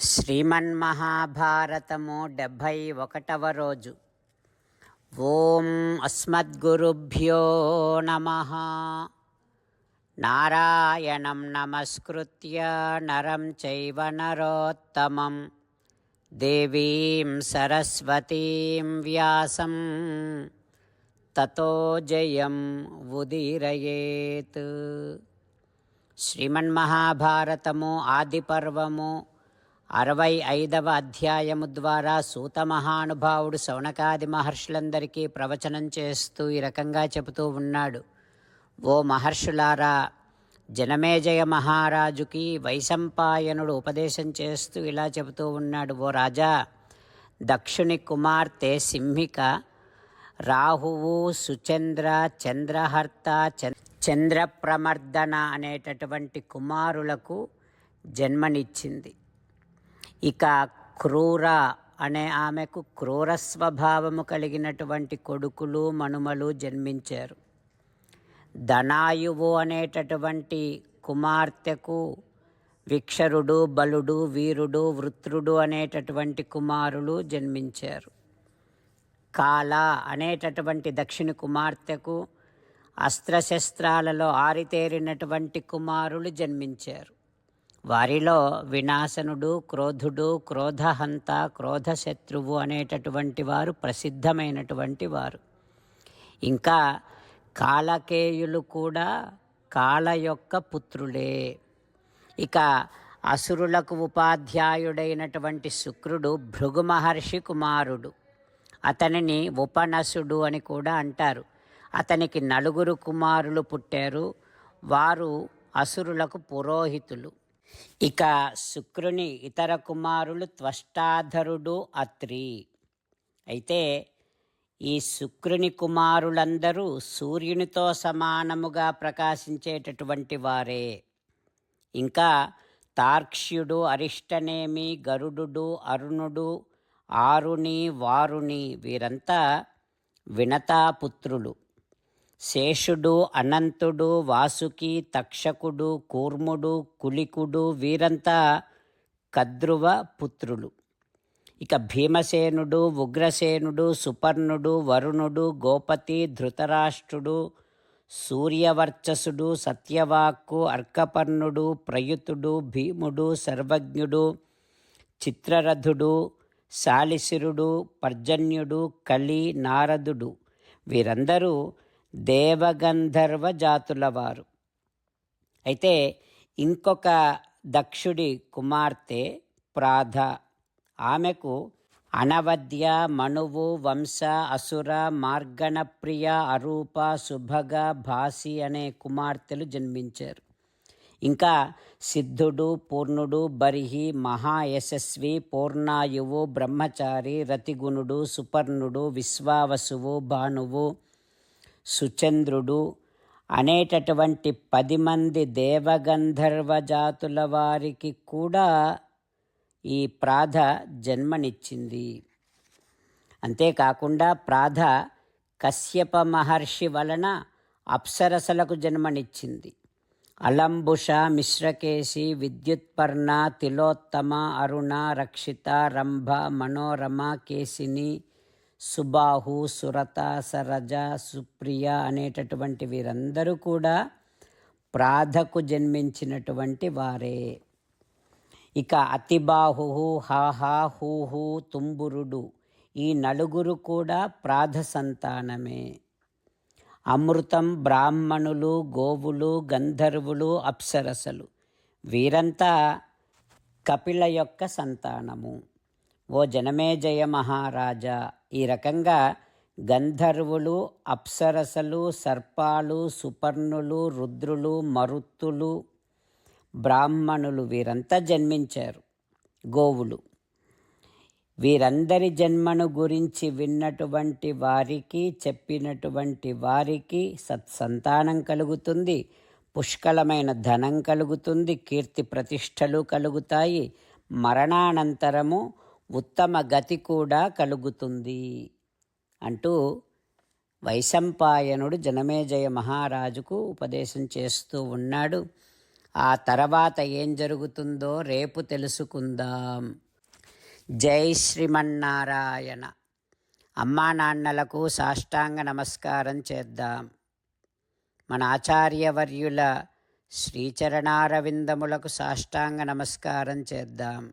శ్రీమన్మహాభారతము డెబ్భై ఒకటవ రోజు. ఓం అస్మద్గురుభ్యో నమ. నారాయణం నమస్కృత్య నరం చైవ నరోత్తమం. దేవీం సరస్వతీం వ్యాసం. తతో జయం ఉదీరయేత్. శ్రీమన్మహాభారతము ఆదిపర్వము అరవై ఐదవ అధ్యాయము ద్వారా సూత మహానుభావుడు శౌనకాది మహర్షులందరికీ ప్రవచనం చేస్తూ ఈ రకంగా చెబుతూ ఉన్నాడు. ఓ మహర్షులారా జనమేజయ మహారాజుకి వైశంపాయనుడు ఉపదేశం చేస్తూ ఇలా చెబుతూ ఉన్నాడు. ఓ రాజా దక్షుని కుమార్తె సింహిక రాహువు సుచంద్ర చంద్రహర్త చంద్రప్రమర్దన అనేటటువంటి కుమారులకు జన్మనిచ్చింది. ఇక క్రూర అనే ఆమెకు క్రూర స్వభావము కలిగినటువంటి కొడుకులు మనుమలు జన్మించారు. ధనాయువు అనేటటువంటి కుమార్తెకు విక్షరుడు బలుడు వీరుడు వృత్రుడు అనేటటువంటి కుమారులు జన్మించారు. కాల అనేటటువంటి దక్షిణ కుమార్తెకు అస్త్రశస్త్రాలలో ఆరితేరినటువంటి కుమారులు జన్మించారు. వారిలో వినాశనుడు క్రోధుడు క్రోధహంత క్రోధశత్రువు అనేటటువంటి వారు ప్రసిద్ధమైనటువంటి వారు. ఇంకా కాలకేయులు కూడా కాల యొక్క పుత్రులే. ఇక అసురులకు ఉపాధ్యాయుడైనటువంటి శుక్రుడు భృగు మహర్షి కుమారుడు. అతనిని ఉపనసుడు అని కూడా అంటారు. అతనికి నలుగురు కుమారులు పుట్టారు. వారు అసురులకు పురోహితులు. ఇక శుక్రుని ఇతర కుమారులు త్వష్టాధరుడు అత్రి. అయితే ఈ శుక్రుని కుమారులందరూ సూర్యునితో సమానముగా ప్రకాశించేటటువంటి వారే. ఇంకా తార్క్ష్యుడు అరిష్టనేమి గరుడు అరుణుడు ఆరుణి వారుణి వీరంతా వినతాపుత్రులు. శేషుడు అనంతుడు వాసుకి తక్షకుడు కూర్ముడు కులికుడు వీరంతా కద్రువ పుత్రులు. ఇక భీమసేనుడు ఉగ్రసేనుడు సుపర్ణుడు వరుణుడు గోపతి ధృతరాష్ట్రుడు సూర్యవర్చసుడు సత్యవాక్కు అర్కపర్ణుడు ప్రయుతుడు భీముడు సర్వజ్ఞుడు చిత్రరథుడు శాలిశిరుడు పర్జన్యుడు కలి నారదుడు. వీరందరూ దేవగంధర్వ జాతుల వారు అయితే ఇంకొక దక్షుడి కుమార్తె ప్రాధ. ఆమెకు అనవద్య మనువు వంశ అసుర మార్గణప్రియ అరూప శుభగ భాసి అనే కుమార్తెలు జన్మించారు. ఇంకా సిద్ధుడు పూర్ణుడు బరిహి మహాయశస్వి పూర్ణాయువు బ్రహ్మచారి రతిగుణుడు సుపర్ణుడు విశ్వావసువు భానువు సుచంద్రుడు అనేటటువంటి పది మంది దేవగంధర్వ జాతుల వారికి కూడా ఈ ప్రాధ జన్మనిచ్చింది. అంతేకాకుండా ప్రాధ కశ్యప మహర్షి వలన అప్సరసలకు జన్మనిచ్చింది. అలంబుష మిశ్రకేశి విద్యుత్పర్ణ తిలోత్తమ అరుణ రక్షిత రంభ మనోరమ కేసిని సుబాహు సురత సరజ సుప్రియ అనేటటువంటి వీరందరూ కూడా ప్రాధకు జన్మించినటువంటి వారే. ఇక అతిబాహు హాహా హూహు తుంబురుడు ఈ నలుగురు కూడా ప్రాధ సంతానమే. అమృతం బ్రాహ్మణులు గోవులు గంధర్వులు అప్సరసలు వీరంతా కపిల యొక్క సంతానము. ఓ జనమేజయ మహారాజా. ఈ రకంగా గంధర్వులు అప్సరసలు సర్పాలు సుపర్ణులు రుద్రులు మరుత్తులు బ్రాహ్మణులు వీరంతా జన్మించారు. గోవులు. వీరందరి జన్మను గురించి విన్నటువంటి వారికి చెప్పినటువంటి వారికి సత్సంతానం కలుగుతుంది పుష్కలమైన ధనం కలుగుతుంది కీర్తి ప్రతిష్టలు కలుగుతాయి. మరణానంతరము ఉత్తమ గతి కూడా కలుగుతుంది అంటూ వైశంపాయనుడు జనమేజయ మహారాజుకు ఉపదేశం చేస్తూ ఉన్నాడు. ఆ తర్వాత ఏం జరుగుతుందో రేపు తెలుసుకుందాం. జై శ్రీమన్నారాయణ. అమ్మా నాన్నలకు సాష్టాంగ నమస్కారం చేద్దాం. మన ఆచార్యవర్యుల శ్రీచరణారవిందములకు సాష్టాంగ నమస్కారం చేద్దాం.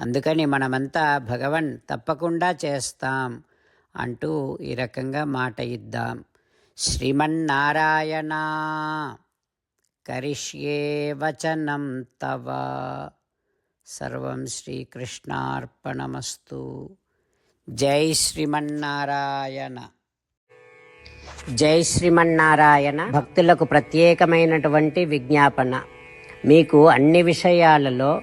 అందుకని మనమంతా భగవన్ తప్పకుండా చేస్తాం అంటూ ఈ రకంగా మాట ఇద్దాం. శ్రీమన్నారాయణ కరిష్యే వచనం తవ. సర్వం శ్రీకృష్ణార్పణమస్తు. జై శ్రీమన్నారాయణ. జై శ్రీమన్నారాయణ. భక్తులకు ప్రత్యేకమైనటువంటి విజ్ఞాపన. మీకు అన్ని విషయాలలో